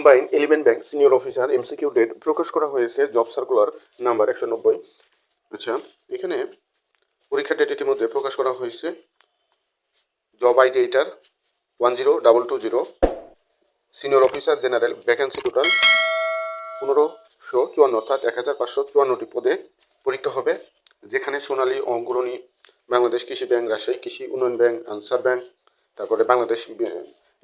Combine element bank senior officer MCQ date প্রকাশ করা হয়েছে job circular number একশো নব্বই। আচ্ছা এখানে পরীক্ষা ডেট ইতিমধ্যে প্রকাশ করা হয়েছে। জব আইডি এটার one zero, double two zero. Senior officer general vacancy total পনেরোশো চুয়ান্ন, অর্থাৎ এক হাজার পাঁচশো চুয়ান্নটি পদে পরীক্ষা হবে, যেখানে সোনালী, অগ্রণী, বাংলাদেশ কৃষি ব্যাংক, রাজশাহী কৃষি উন্নয়ন ব্যাংক, আনসার ব্যাংক, তারপরে Bangladesh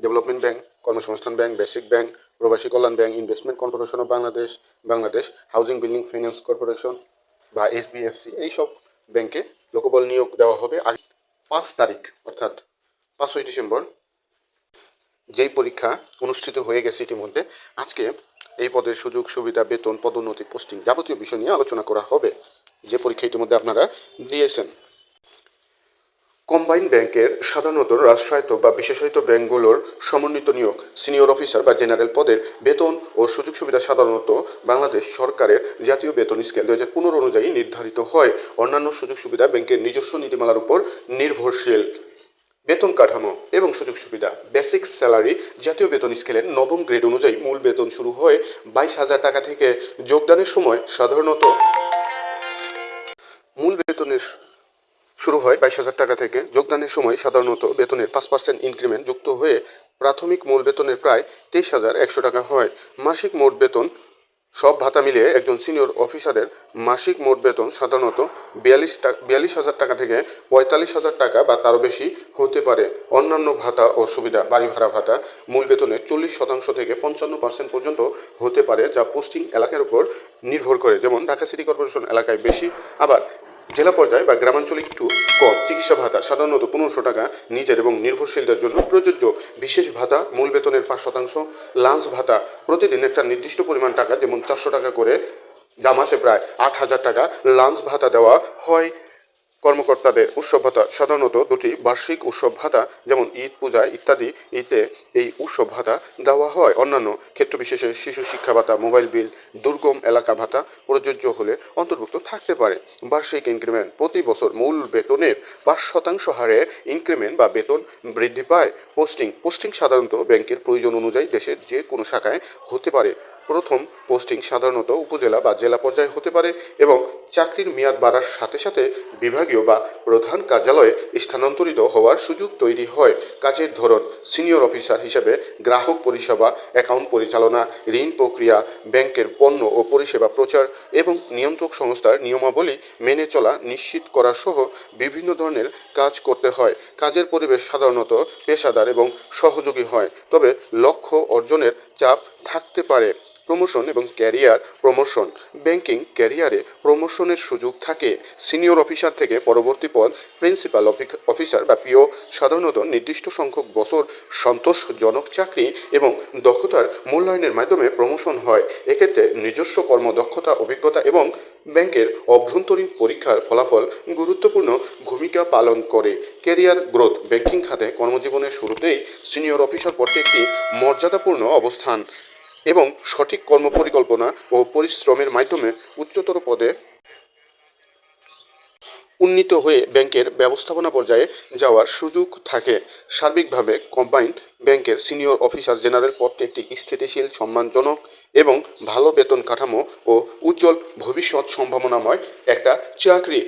development bank, Karmasangsthan bank, basic bank Probashi Kallyan bank, investment corporation of Bangladesh Bangladesh housing building finance corporation বা এসবিএফসি এইসব ব্যাংকে লোকবল নিয়োগ দেওয়া হবে আর পাঁচ তারিখ, অর্থাৎ পাঁচই ডিসেম্বর। যেই পরীক্ষা অনুষ্ঠিত হয়ে গেছে ইতিমধ্যে, আজকে এই পদের সুযোগ, সুবিধা, বেতন, পদোন্নতি, পোস্টিং যাবতীয় বিষয় নিয়ে আলোচনা করা হবে। যে পরীক্ষা ইতিমধ্যে আপনারা দিয়েছেন কম্বাইন ব্যাংকের সাধারণত রাষ্ট্রায়ত্ত বা বিশেষায়িত ব্যাংকগুলোর সমন্বিত নিয়োগ সিনিয়র অফিসার বা জেনারেল পদের বেতন ও সুযোগ সুবিধা সাধারণত বাংলাদেশ সরকারের জাতীয় বেতন স্কেল দু হাজার পনেরো অনুযায়ী নির্ধারিত হয়। অন্যান্য সুযোগ সুবিধা ব্যাংকের নিজস্ব নীতিমালার উপর নির্ভরশীল। বেতন কাঠামো এবং সুযোগ সুবিধা। বেসিক স্যালারি জাতীয় বেতন স্কেলের নবম গ্রেড অনুযায়ী মূল বেতন শুরু হয় বাইশ হাজার টাকা থেকে। যোগদানের সময় সাধারণত মূল বেতনের শুরু হয় বাইশ হাজার টাকা থেকে। যোগদানের সময় সাধারণত বেতনের পাঁচ পার্সেন্ট ইনক্রিমেন্ট যুক্ত হয়ে প্রাথমিক মূল বেতনের প্রায় তেইশ হাজার একশো টাকা হয়। মাসিক মোট বেতন, সব ভাতা মিলিয়ে একজন সিনিয়র অফিসারের মাসিক মোট বেতন সাধারণত বিয়াল্লিশ বিয়াল্লিশ হাজার টাকা থেকে পঁয়তাল্লিশ হাজার টাকা বা তারও বেশি হতে পারে। অন্যান্য ভাতা ও সুবিধা, বাড়ি ভাড়া ভাতা মূল বেতনের চল্লিশ শতাংশ থেকে পঞ্চান্ন পার্সেন্ট পর্যন্ত হতে পারে, যা পোস্টিং এলাকার উপর নির্ভর করে। যেমন ঢাকা সিটি কর্পোরেশন এলাকায় বেশি, আবার জেলা পর্যায়ে বা গ্রামাঞ্চলে একটু কম। চিকিৎসা ভাতা সাধারণত পনেরোশো টাকা নিজের এবং নির্ভরশীলদের জন্য প্রযোজ্য বিশেষ ভাতা, মূল বেতনের পাঁচ শতাংশ, লাঞ্চ ভাতা। প্রতিদিন একটা নির্দিষ্ট পরিমাণ টাকা, যেমন চারশো টাকা করে, যা মাসে প্রায় আট হাজার টাকা লাঞ্চ ভাতা দেওয়া হয়। কর্মকর্তাদের উৎসব ভাতা সাধারণত দুটি, বার্ষিক উৎসব ভাতা যেমন ঈদ, পূজা ইত্যাদি। ঈদে এই উৎসব ভাতা দেওয়া হয়। অন্যান্য ক্ষেত্র বিশেষে শিশু শিক্ষা ভাতা মোবাইল বিল, দুর্গম এলাকা ভাতা প্রযোজ্য হলে অন্তর্ভুক্ত থাকতে পারে। বার্ষিক ইনক্রিমেন্ট প্রতি বছর মূল বেতনের পাঁচ শতাংশ হারে ইনক্রিমেন্ট বা বেতন বৃদ্ধি পায়। পোস্টিং পোস্টিং সাধারণত ব্যাংকের প্রয়োজন অনুযায়ী দেশের যে কোনো শাখায় হতে পারে। প্রথম পোস্টিং সাধারণত উপজেলা বা জেলা পর্যায়ে হতে পারে এবং চাকরির মেয়াদ বাড়ার সাথে সাথে বিভাগীয় বা প্রধান কার্যালয়ে স্থানান্তরিত হওয়ার সুযোগ তৈরি হয়। কাজের ধরন, সিনিয়র অফিসার হিসেবে গ্রাহক পরিষেবা, অ্যাকাউন্ট পরিচালনা, ঋণ প্রক্রিয়া, ব্যাংকের পণ্য ও পরিষেবা প্রচার এবং নিয়ন্ত্রক সংস্থার নিয়মাবলী মেনে চলা নিশ্চিত করা সহ বিভিন্ন ধরনের কাজ করতে হয়। কাজের পরিবেশ সাধারণত পেশাদার এবং সহযোগী হয়, তবে লক্ষ্য অর্জনের চাপ থাকতে পারে। প্রমোশন এবং ক্যারিয়ার প্রমোশন। ব্যাংকিং ক্যারিয়ারে প্রমোশনের সুযোগ থাকে। সিনিয়র অফিসার থেকে পরবর্তী পদ, প্রিন্সিপাল অফিসার বা পিও, সাধারণত নির্দিষ্ট সংখ্যক বছর সন্তোষজনক চাকরি এবং দক্ষতার মূল্যায়নের মাধ্যমে প্রমোশন হয়। এক্ষেত্রে নিজস্ব কর্মদক্ষতা, অভিজ্ঞতা এবং ব্যাংকের অভ্যন্তরীণ পরীক্ষার ফলাফল গুরুত্বপূর্ণ ভূমিকা পালন করে। ক্যারিয়ার গ্রোথ, ব্যাংকিং খাতে কর্মজীবনের শুরুতেই সিনিয়র অফিসার পদে একটি মর্যাদাপূর্ণ অবস্থান। এবং সঠিক কর্মপরিকল্পনা ও পরিশ্রমের মাধ্যমে উচ্চতর পদে উন্নীত হয়ে ব্যাংকের ব্যবস্থাপনা পর্যায়ে যাওয়ার সুযোগ থাকে। সার্বিকভাবে কম্বাইন্ড ব্যাংকের সিনিয়র অফিসার জেনারেল পদটি একটি স্থিতিশীল, সম্মানজনক এবং ভালো বেতন কাঠামো ও উজ্জ্বল ভবিষ্যৎ সম্ভাবনাময় একটা চাকরি